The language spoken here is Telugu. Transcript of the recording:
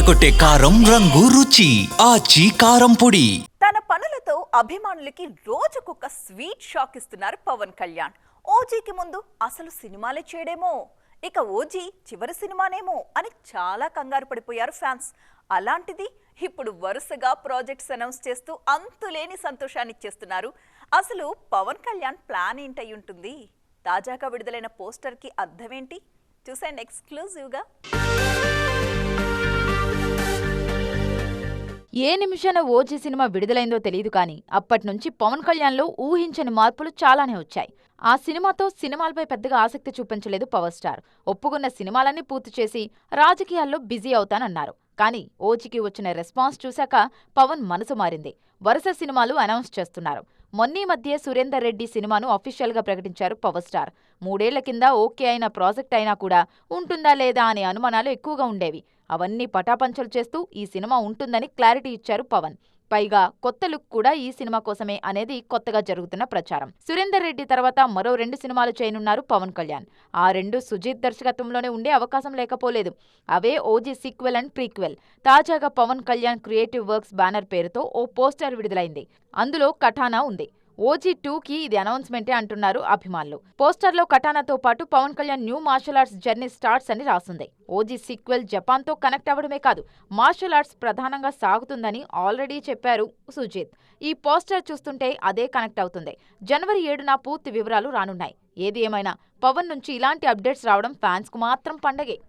అదరగొట్టే కారం రంగు రుచి ఆచి కారం పొడి. తన పనులతో అభిమానులకి రోజుకొక స్వీట్ షాక్ ఇస్తున్నారు పవన్ కళ్యాణ్. ఓజీకి ముందు అసలు సినిమాలే చేయడేమో ఇక ఓజీ చివరి సినిమానేమో అని చాలా కంగారు పడిపోయారు ఫ్యాన్స్. అలాంటిది ఇప్పుడు వరుసగా ప్రాజెక్ట్స్ అనౌన్స్ చేస్తూ అంతులేని సంతోషాన్ని ఇచ్చేస్తున్నారు. అసలు పవన్ కళ్యాణ్ ప్లాన్ ఏంటై ఉంటుంది తాజాగా విడుదలైన పోస్టర్కి అర్థమేంటి? చూసాను ఎక్స్క్లూజివ్గా. ఏ నిమిషాన ఓజీ సినిమా విడుదలైందో తెలియదు కానీ అప్పటి నుంచి పవన్ కళ్యాణ్లో ఊహించని మార్పులు చాలానే వచ్చాయి. ఆ సినిమాతో సినిమాలపై పెద్దగా ఆసక్తి చూపించలేదు పవర్ స్టార్. ఒప్పుకున్న సినిమాలన్నీ పూర్తి చేసి రాజకీయాల్లో బిజీ అవుతానన్నారు. కానీ ఓజీకి వచ్చిన రెస్పాన్స్ చూశాక పవన్ మనసు మారింది. వరుస సినిమాలు అనౌన్స్ చేస్తున్నారు. మొన్నీ మధ్య సురేందర్ రెడ్డి సినిమాను అఫీషియల్గా ప్రకటించారు పవర్ స్టార్. మూడేళ్ళ కింద ఓకే అయిన ప్రాజెక్ట్ అయినా కూడా ఉంటుందా లేదా అనే అనుమానాలు ఎక్కువగా ఉండేవి. అవన్నీ పటాపంచలు చేస్తూ ఈ సినిమా ఉంటుందని క్లారిటీ ఇచ్చారు పవన్. పైగా కొత్త లుక్ కూడా ఈ సినిమా కోసమే అనేది కొత్తగా జరుగుతున్న ప్రచారం. సురేందర్ రెడ్డి తర్వాత మరో రెండు సినిమాలు చేయనున్నారు పవన్ కళ్యాణ్. ఆ రెండు సుజీత్ దర్శకత్వంలోనే ఉండే అవకాశం లేకపోలేదు. అవే ఓజీ సీక్వెల్ అండ్ ప్రీక్వెల్. తాజాగా Pawan Kalyan creative works banner పేరుతో ఓ పోస్టర్ విడుదలైంది. అందులో కఠానా ఉంది. ఓజీ టూకి ఇది అనౌన్స్మెంటే అంటున్నారు అభిమానులు. పోస్టర్లో కటానాతో పాటు Pawan Kalyan new martial arts journey starts అని రాసుంది. ఓజీ సీక్వెల్ జపాన్తో కనెక్ట్ అవ్వడమే కాదు మార్షల్ ఆర్ట్స్ ప్రధానంగా సాగుతుందని ఆల్రెడీ చెప్పారు సుజిత్. ఈ పోస్టర్ చూస్తుంటే అదే కనెక్ట్ అవుతుంది. జనవరి ఏడున పూర్తి వివరాలు రానున్నాయి. ఏది ఏమైనా పవన్ నుంచి ఇలాంటి అప్డేట్స్ రావడం ఫ్యాన్స్కు మాత్రం పండగే.